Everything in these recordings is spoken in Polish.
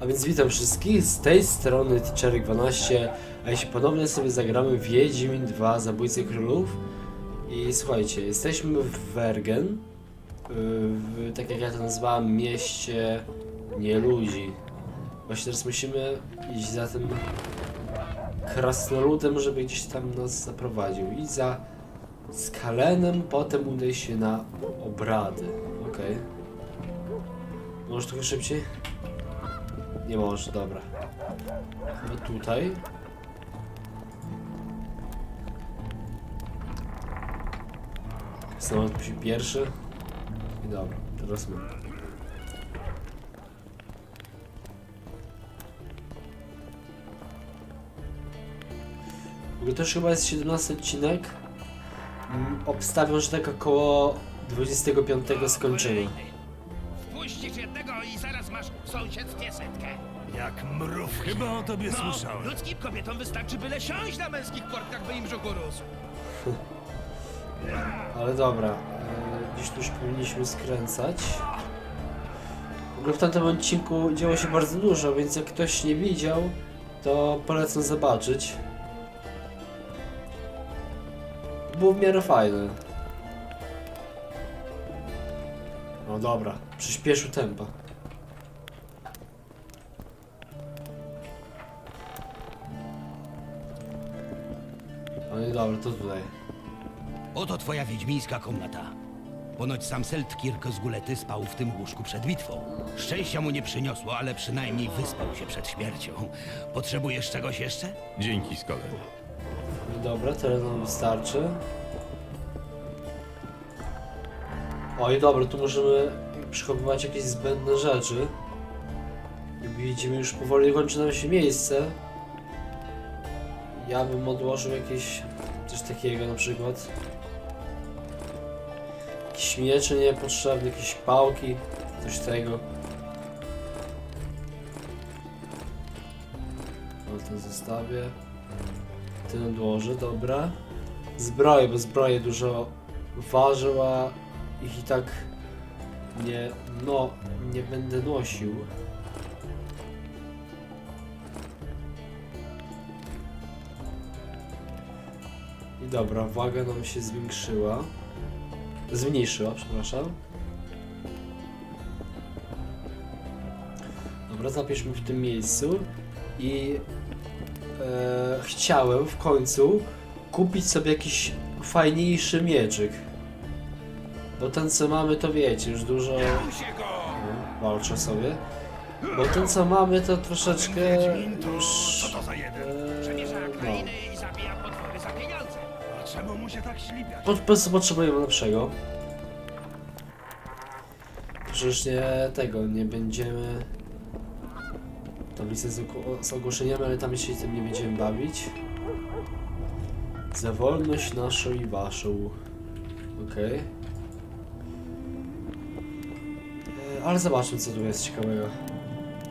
A więc witam wszystkich, z tej strony Teacherek12, a jeśli ponownie sobie zagramy Wiedźmin 2 Zabójcy Królów i słuchajcie, jesteśmy w Wergen, w, tak jak ja to nazwałem, mieście nieludzi. Właśnie teraz musimy iść za tym krasnoludem, żeby gdzieś tam nas zaprowadził. I za Skalenem, potem udać się na obrady. Okej. Może trochę szybciej? Nie może, dobra. Chyba tutaj. Samolot musi pierwszy. I dobra, teraz my. To już chyba jest 17 odcinek. Mm, Obstawiam, że tak około 25 skończymy. Wpuścisz jednego i zaraz masz w sąsiedztwie setkę. Jak mrów, chyba o tobie No, słyszałem. ludzkim kobietom wystarczy byle siąść na męskich portkach, by im brzuch urósł. Ale dobra, e, gdzieś tu już powinniśmy skręcać. W ogóle w tamtym odcinku działo się bardzo dużo, więc jak ktoś nie widział, to polecam zobaczyć. Było w miarę fajne. No dobra, przyspieszył tempa. No i dobra, to tutaj. Oto twoja wiedźmińska komnata. Ponoć sam Seltkirk z Gulety spał w tym łóżku przed bitwą. Szczęścia mu nie przyniosło, ale przynajmniej wyspał się przed śmiercią. Potrzebujesz czegoś jeszcze? Dzięki, Skolen. Dobra, tyle nam wystarczy. Oj, dobra, tu możemy przechowywać jakieś zbędne rzeczy. Jak widzimy, już powoli kończy nam się miejsce. Ja bym odłożył jakieś coś takiego na przykład. Jakieś miecze niepotrzebne, jakieś pałki, coś tego. No to zostawię. Ten odłożę, dobra. Zbroje, bo zbroje dużo ważył, a ich i tak nie, no, nie będę nosił. Dobra, waga nam się zwiększyła. Zmniejszyła, przepraszam. Dobra, zapiszmy w tym miejscu i e, chciałem w końcu kupić sobie jakiś fajniejszy mieczyk. Bo ten co mamy to wiecie, już dużo no, walczę sobie. Bo ten co mamy to troszeczkę już... no. Po prostu potrzebujemy lepszego. Przecież nie tego, nie będziemy... Tablicę z, z ogłoszeniami, ale tam się tym nie będziemy bawić. Za wolność naszą i waszą. Okej. E, Ale zobaczmy co tu jest ciekawego.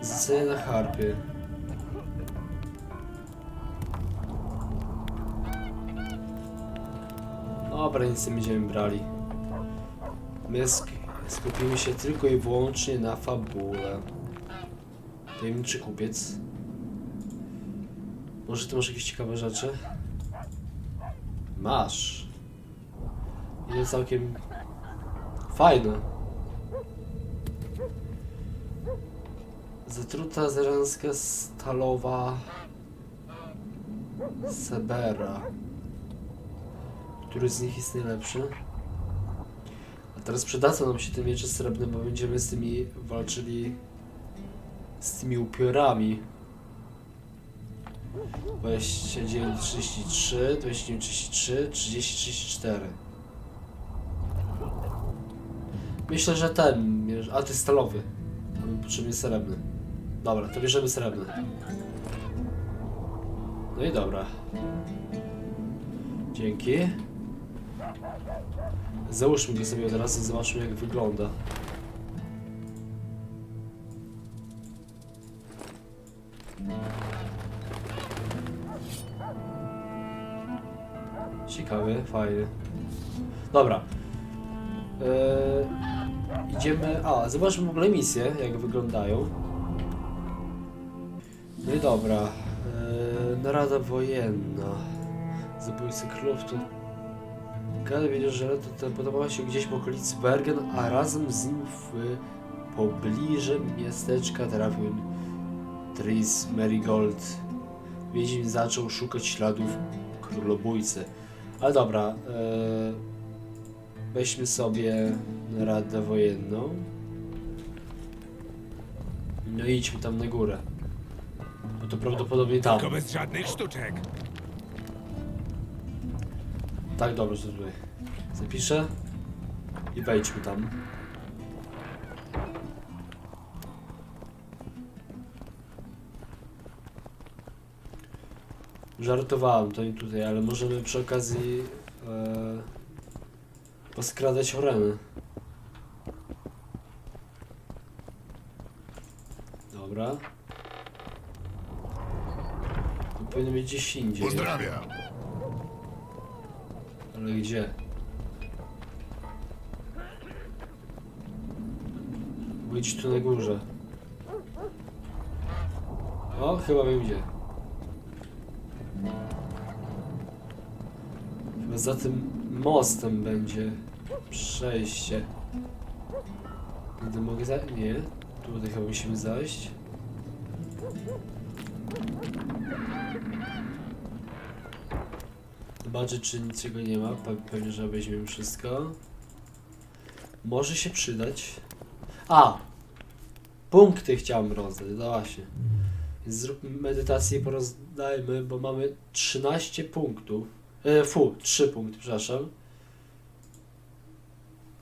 Zlecenie na harpie. Dobra, nic będziemy brali. My sk skupimy się tylko i wyłącznie na fabule. Tajemniczy kupiec. Może ty masz jakieś ciekawe rzeczy? Masz. I to całkiem fajne. Zatruta zerańska stalowa Sebera. Który z nich jest najlepszy? A teraz przydadzą nam się te miecze srebrne, bo będziemy z tymi walczyli z tymi upiorami. 29, 33, 29, 33, 30, 34. Myślę, że ten, a jest stalowy. Potrzebujemy srebrny. Dobra, to bierzemy srebrny. No i dobra. Dzięki. Załóżmy go sobie od razu, zobaczmy jak wygląda. Ciekawy, fajny. Dobra. Eee, idziemy. A, zobaczmy w ogóle misje, jak wyglądają. No i dobra. Eee, narada wojenna. Zabójcy królów to... Gady wiedział, że to teleportowała się gdzieś w okolicy Bergen, a razem z nim w pobliże miasteczka trafił Tris Marigold. Wiedźmin zaczął szukać śladów królobójcy. Ale dobra, eee, weźmy sobie naradę wojenną. No idźmy tam na górę. Bo to prawdopodobnie tam. Tylko bez żadnych sztuczek. Tak, dobrze, tutaj. Zapiszę. I wejdźmy tam. Żartowałem to tutaj, ale możemy przy okazji e, poskradać orenę. Dobra. To powinno być gdzieś indziej. Pozdrawiam. Ale gdzie? Być tu na górze. O, chyba wiem gdzie. Chyba za tym mostem będzie przejście. Gdy mogę za... Nie. Tutaj chyba musimy zajść. Zobaczę, czy niczego nie ma. Pe pewnie, że weźmiemy wszystko. Może się przydać. A! Punkty chciałem rozdać, no właśnie. Więc zróbmy medytację i porozdajmy, bo mamy 13 punktów. E, fu, 3 punkty, przepraszam.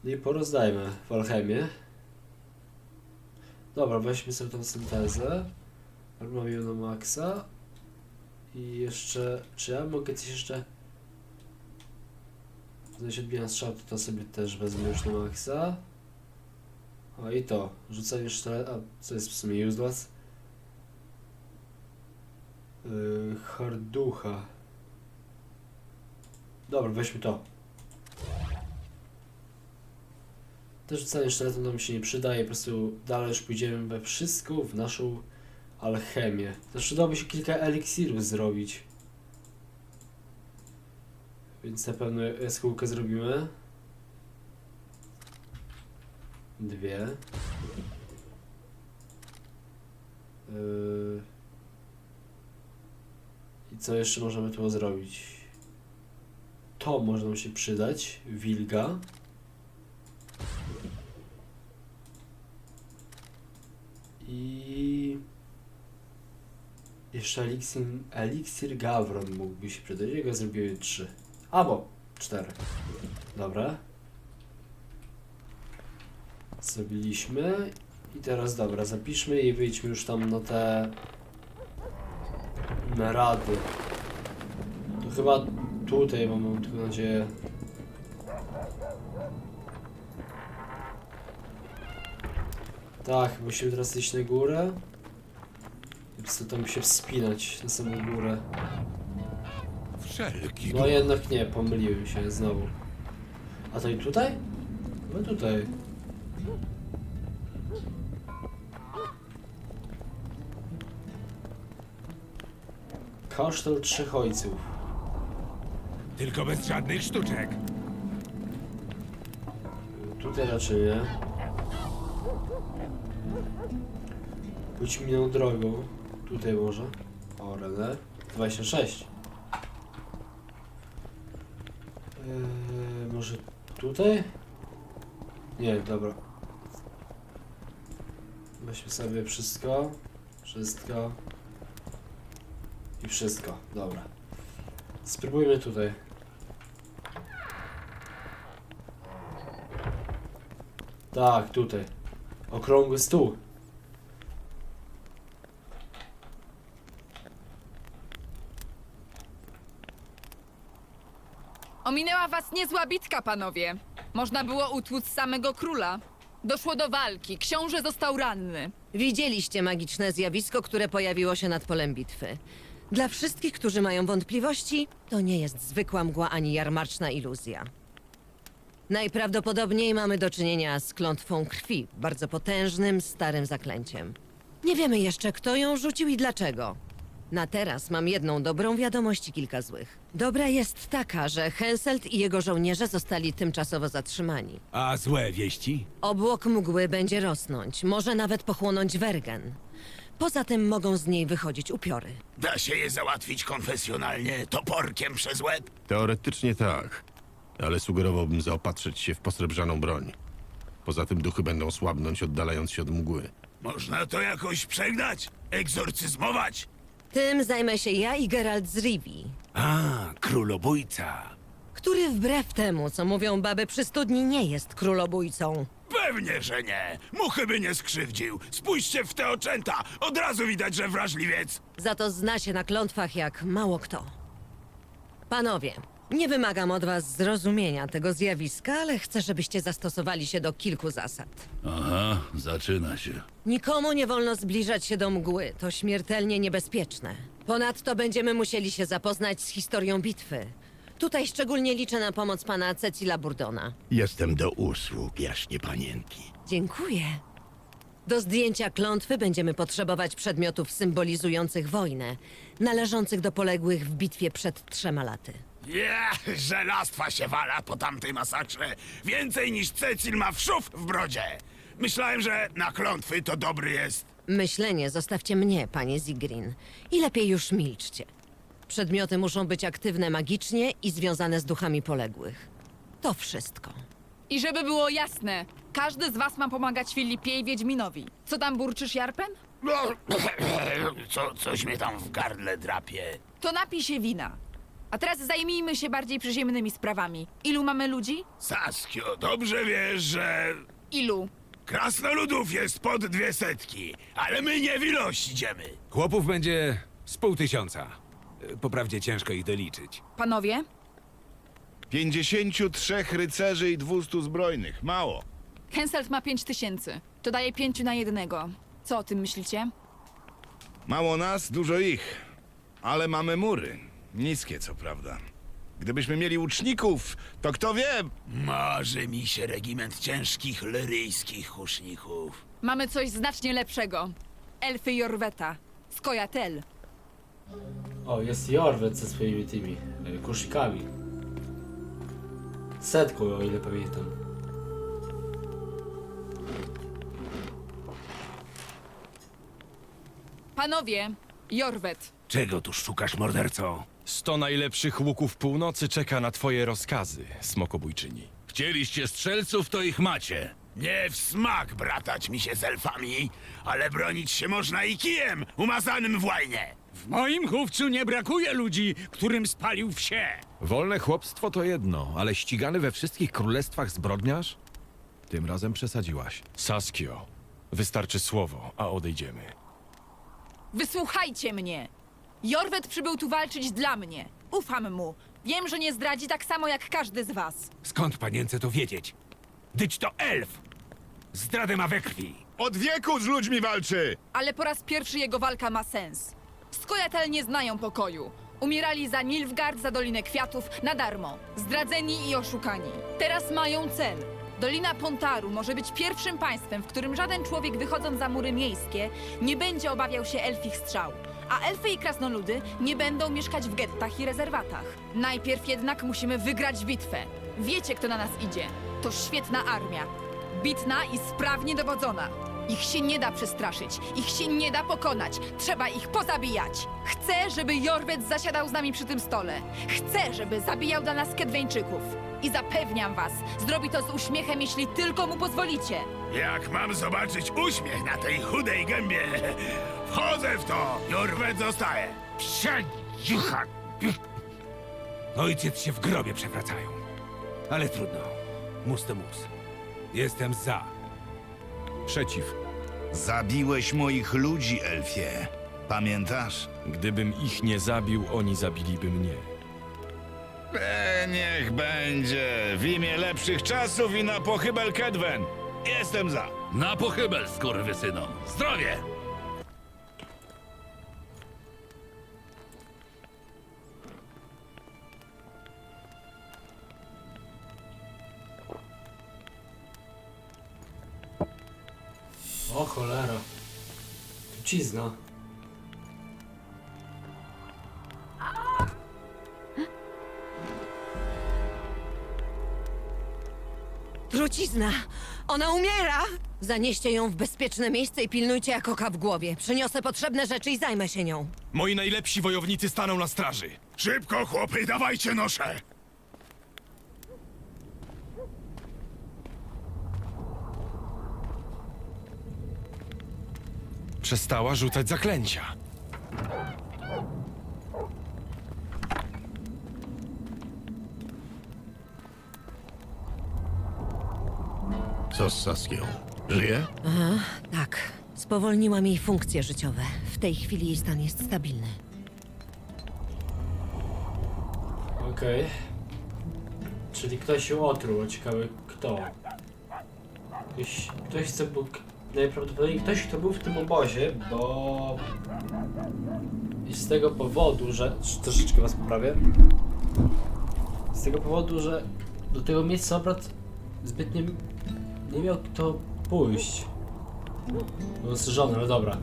No i porozdajmy w alchemię. Dobra, weźmy sobie tą syntezę. Na maksa. I jeszcze... Czy ja mogę coś jeszcze... Znaczy odbijam strzał, to, sobie też wezmę już na maksa. O i to, rzucanie sztylet, a co jest w sumie useless? Yy, harducha. Dobra, weźmy to. Też rzucanie sztyletem mi się nie przydaje, po prostu dalej już pójdziemy we wszystko w naszą alchemię. Też przydałoby się kilka eliksirów zrobić. Więc na pewno jaskółkę zrobimy. Dwie. Yy. I co jeszcze możemy tu zrobić? To może nam się przydać. Wilga. I... Jeszcze eliksir, eliksir Gawron mógłby się przydać. Jego zrobiłem trzy. Albo cztery. Dobra. Zrobiliśmy. I teraz dobra, zapiszmy i wyjdźmy już tam na te narady. To chyba tutaj, bo mam tylko nadzieję. Tak, musimy teraz iść na górę. I po tam się wspinać na samą górę. Wszelki No jednak nie, pomyliłem się znowu. A to i tutaj? No tutaj. Kasztel Trzech Ojców. Tylko bez żadnych sztuczek. Tutaj raczej nie. Pójdźmy inną drogą. Tutaj może. O, René. 26. tutaj? Nie, dobra. Weźmy sobie wszystko. Wszystko. I wszystko. Dobra. Spróbujmy tutaj. Tak, tutaj. Okrągły stół. Ominęła was niezła bitka, panowie. Można było utłuc samego króla. Doszło do walki. Książę został ranny. Widzieliście magiczne zjawisko, które pojawiło się nad polem bitwy. Dla wszystkich, którzy mają wątpliwości, to nie jest zwykła mgła ani jarmarczna iluzja. Najprawdopodobniej mamy do czynienia z klątwą krwi, bardzo potężnym, starym zaklęciem. Nie wiemy jeszcze, kto ją rzucił i dlaczego. Na teraz mam jedną dobrą wiadomość i kilka złych. Dobra jest taka, że Henselt i jego żołnierze zostali tymczasowo zatrzymani. A złe wieści? Obłok mgły będzie rosnąć, może nawet pochłonąć Wergen. Poza tym mogą z niej wychodzić upiory. Da się je załatwić konfesjonalnie, toporkiem przez łeb? Teoretycznie tak, ale sugerowałbym zaopatrzyć się w posrebrzaną broń. Poza tym duchy będą słabnąć, oddalając się od mgły. Można to jakoś przegnać? Egzorcyzmować? Tym zajmę się ja i Geralt z Rivi, A, królobójca. który wbrew temu, co mówią baby przy studni, nie jest królobójcą. Pewnie, że nie. Muchy by nie skrzywdził. Spójrzcie w te oczęta. Od razu widać, że wrażliwiec. Za to zna się na klątwach jak mało kto. Panowie, nie wymagam od was zrozumienia tego zjawiska, ale chcę, żebyście zastosowali się do kilku zasad. Aha, zaczyna się. Nikomu nie wolno zbliżać się do mgły, to śmiertelnie niebezpieczne. Ponadto będziemy musieli się zapoznać z historią bitwy. Tutaj szczególnie liczę na pomoc pana Cecila Burdona. Jestem do usług, jaśnie panienki. Dziękuję. Do zdjęcia klątwy będziemy potrzebować przedmiotów symbolizujących wojnę, należących do poległych w bitwie przed trzema laty. Ja, żelastwa się wala po tamtej masakrze. Więcej niż Cecil ma wszów w brodzie. Myślałem, że na klątwy to dobry jest. Myślenie zostawcie mnie, panie Zigrin. I lepiej już milczcie. Przedmioty muszą być aktywne magicznie i związane z duchami poległych. To wszystko. I żeby było jasne, każdy z was ma pomagać Filipie i Wiedźminowi. Co tam burczysz, Jarpen? No, co, coś mnie tam w gardle drapie. To napij się wina. A teraz zajmijmy się bardziej przyziemnymi sprawami. Ilu mamy ludzi? Saskio, dobrze wiesz, że Ilu? krasnoludów jest pod dwie setki, ale my nie w ilość idziemy. Chłopów będzie z pół tysiąca. Poprawdzie ciężko ich doliczyć. Panowie? 53 rycerzy i 200 zbrojnych. Mało. Henselt ma pięć tysięcy. To daje pięciu na jednego. Co o tym myślicie? Mało nas, dużo ich. Ale mamy mury. Niskie, co prawda. Gdybyśmy mieli łuczników, to kto wie, Marzy mi się regiment ciężkich lyryjskich huszników. Mamy coś znacznie lepszego. Elfy Jorweta. Skojatel. O, jest Jorwet ze swoimi tymi y, kuszikami. Setką, o ile pamiętam. Panowie, Jorwet. Czego tu szukasz, morderco? Sto najlepszych łuków północy czeka na twoje rozkazy, smokobójczyni. Chcieliście strzelców, to ich macie. Nie w smak bratać mi się z elfami, ale bronić się można i kijem umazanym w łajnie. W moim chówcu nie brakuje ludzi, którym spalił wsie. Wolne chłopstwo to jedno, ale ścigany we wszystkich królestwach zbrodniarz? Tym razem przesadziłaś. Saskio, wystarczy słowo, a odejdziemy. Wysłuchajcie mnie! Jorwet przybył tu walczyć dla mnie. Ufam mu. Wiem, że nie zdradzi tak samo jak każdy z was. Skąd panience to wiedzieć? Dyć to elf! Zdradę ma we krwi. od wieku z ludźmi walczy. Ale po raz pierwszy jego walka ma sens. Skojatel nie znają pokoju. Umierali za Nilfgaard, za Dolinę Kwiatów, na darmo. Zdradzeni i oszukani. Teraz mają cel. Dolina Pontaru może być pierwszym państwem, w którym żaden człowiek wychodząc za mury miejskie nie będzie obawiał się elfich strzał. A elfy i krasnoludy nie będą mieszkać w gettach i rezerwatach. Najpierw jednak musimy wygrać bitwę. Wiecie, kto na nas idzie. To świetna armia. Bitna i sprawnie dowodzona. Ich się nie da przestraszyć, ich się nie da pokonać. Trzeba ich pozabijać. Chcę, żeby Jorwet zasiadał z nami przy tym stole. Chcę, żeby zabijał dla nas Kedweńczyków. I zapewniam was, zrobi to z uśmiechem, jeśli tylko mu pozwolicie. Jak mam zobaczyć uśmiech na tej chudej gębie? Wchodzę w to! Jorwet zostaje! Cicha! Ojciec się w grobie przewracają. Ale trudno. Mus to mus. Jestem za. Przeciw. Zabiłeś moich ludzi, elfie. Pamiętasz? Gdybym ich nie zabił, oni zabiliby mnie. E, niech będzie. W imię lepszych czasów i na pochybel Kedwen. Jestem za. Na pochybel, skurwysynom. Zdrowie! Trucizna. Trucizna! Ona umiera! Zanieście ją w bezpieczne miejsce i pilnujcie jak oka w głowie. Przyniosę potrzebne rzeczy i zajmę się nią. Moi najlepsi wojownicy staną na straży. Szybko, chłopy, dawajcie nosze! Przestała rzucać zaklęcia. Co z Saskią? Żyje? Tak, spowolniłam jej funkcje życiowe. W tej chwili jej stan jest stabilny. Okej. Czyli ktoś się otruł, ciekawe kto. Ktoś, ktoś co był, najprawdopodobniej ktoś kto był w tym obozie, bo... I z tego powodu, że... Troszeczkę was poprawię. Z tego powodu, że do tego miejsca obrad zbytnio nie miał kto pójść. Był zżony, ale dobra.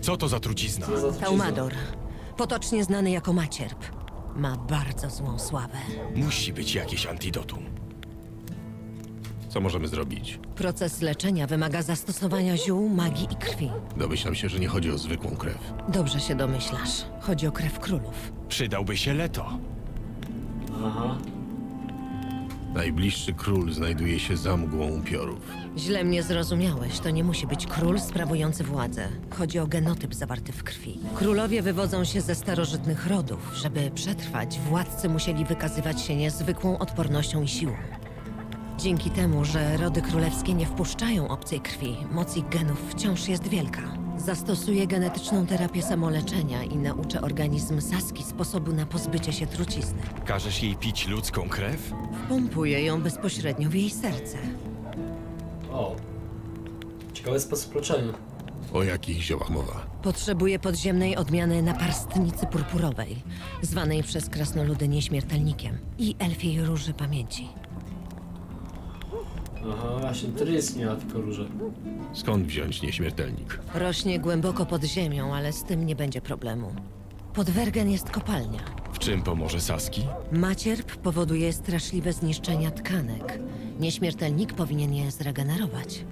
Co to za trucizna? Co za trucizna? Taumador, potocznie znany jako Macierp, ma bardzo złą sławę. Musi być jakieś antidotum. Co możemy zrobić? Proces leczenia wymaga zastosowania ziół, magii i krwi. Domyślam się, że nie chodzi o zwykłą krew. Dobrze się domyślasz. Chodzi o krew królów. Przydałby się Leto. Aha. Najbliższy król znajduje się za mgłą upiorów. Źle mnie zrozumiałeś. To nie musi być król sprawujący władzę. Chodzi o genotyp zawarty w krwi. Królowie wywodzą się ze starożytnych rodów. Żeby przetrwać, władcy musieli wykazywać się niezwykłą odpornością i siłą. Dzięki temu, że rody królewskie nie wpuszczają obcej krwi, moc ich genów wciąż jest wielka. Zastosuję genetyczną terapię samoleczenia i nauczę organizm Saski sposobu na pozbycie się trucizny. Każesz jej pić ludzką krew? Wpompuję ją bezpośrednio w jej serce. O. Ciekawy sposób leczenia. O jakich ziołach mowa? Potrzebuję podziemnej odmiany naparstnicy purpurowej, zwanej przez krasnoludy nieśmiertelnikiem i elfiej róży pamięci. Aha, właśnie Trys miała tylko róże. Skąd wziąć nieśmiertelnik? Rośnie głęboko pod ziemią, ale z tym nie będzie problemu. Pod Wergen jest kopalnia. W czym pomoże Saski? Macierp powoduje straszliwe zniszczenia tkanek. Nieśmiertelnik powinien je zregenerować.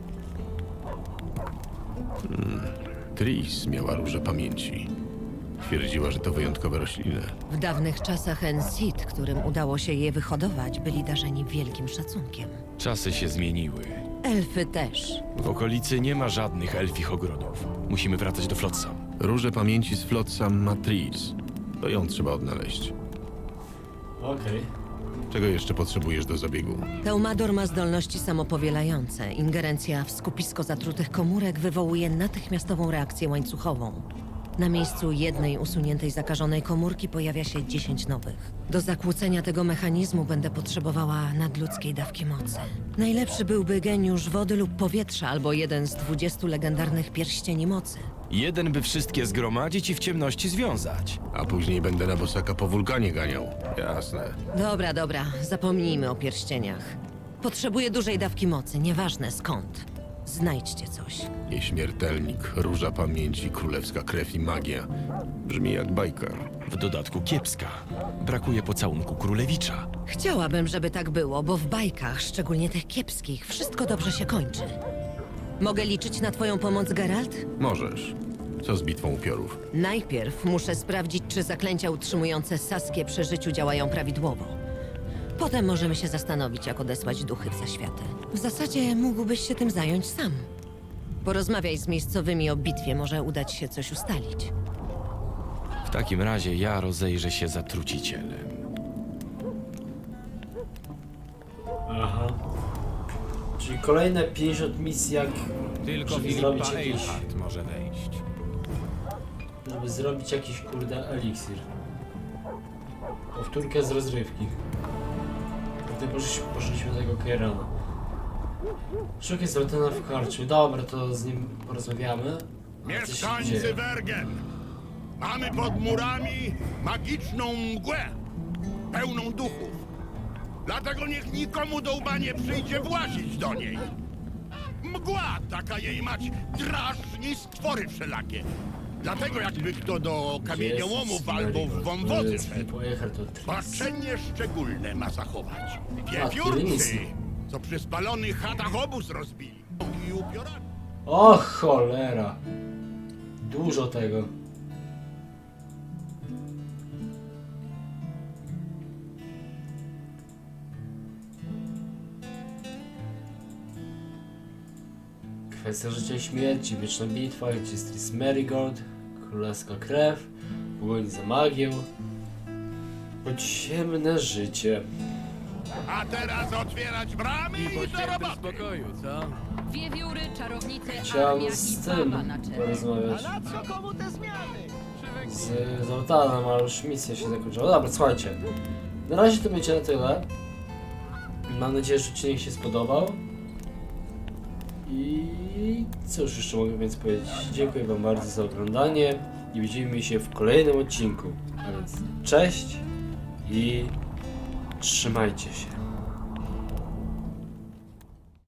Tris miała róże pamięci. Twierdziła, że to wyjątkowe rośliny. W dawnych czasach Ensit, którym udało się je wyhodować, byli darzeni wielkim szacunkiem. Czasy się zmieniły. Elfy też. W okolicy nie ma żadnych elfich ogrodów. Musimy wracać do Flotsam. Róże pamięci z Flotsam ma Tris. To ją trzeba odnaleźć. Okej. Czego jeszcze potrzebujesz do zabiegu? Teumador ma zdolności samopowielające. Ingerencja w skupisko zatrutych komórek wywołuje natychmiastową reakcję łańcuchową. Na miejscu jednej usuniętej zakażonej komórki pojawia się 10 nowych. Do zakłócenia tego mechanizmu będę potrzebowała nadludzkiej dawki mocy. Najlepszy byłby geniusz wody lub powietrza albo jeden z 20 legendarnych pierścieni mocy. Jeden by wszystkie zgromadzić i w ciemności związać. A później będę na bosaka po wulkanie ganiał. Jasne. Dobra, dobra, zapomnijmy o pierścieniach. Potrzebuję dużej dawki mocy, nieważne skąd. Znajdźcie coś. Nieśmiertelnik, róża pamięci, królewska krew i magia. Brzmi jak bajka. W dodatku kiepska. Brakuje pocałunku królewicza. Chciałabym, żeby tak było, bo w bajkach, szczególnie tych kiepskich, wszystko dobrze się kończy. Mogę liczyć na twoją pomoc, Geralt? Możesz. Co z bitwą upiorów? Najpierw muszę sprawdzić, czy zaklęcia utrzymujące Saskię przy życiu działają prawidłowo. Potem możemy się zastanowić, jak odesłać duchy w zaświaty. W zasadzie mógłbyś się tym zająć sam. Porozmawiaj z miejscowymi o bitwie, może udać się coś ustalić. W takim razie ja rozejrzę się za trucicielem. Aha. Czyli kolejne 50 misji jak... Tylko żeby zrobić Filipa jakiś... Eilhart może wejść. Żeby zrobić jakiś kurde eliksir. Powtórkę z rozrywki. Gdy poszliśmy, poszliśmy do tego Keirana. Szuk jest w karczmie. Dobra, to z nim porozmawiamy. A co się Mieszkańcy dzieje? Mamy pod murami magiczną mgłę, pełną duchów. Dlatego niech nikomu do łba nie przyjdzie włazić do niej. Mgła taka jej mać drażni stwory wszelakie. Dlatego jakby kto do kamieniołomów albo w wąwozy szedł, patrzenie szczególne ma zachować. Wiewiórcy, Tbilisi. co przy spalonych chatach obóz rozbili i upiorali. O cholera. Dużo tego. Kwestia życia i śmierci, wieczna bitwa, gdzie jest Tris Merigold, królewska krew, pogoni za magią, podziemne życie. A teraz otwierać bramy i do roboty. spokoju, co? Wiewióry, czarownice, Chciałem z tym porozmawiać. Z Zoltanem, ale już misja się zakończyła. Dobra, słuchajcie. Na razie to będzie na tyle. Mam nadzieję, że odcinek się spodobał. I cóż jeszcze mogę więc powiedzieć? Dziękuję Wam bardzo za oglądanie i widzimy się w kolejnym odcinku. A więc cześć i trzymajcie się.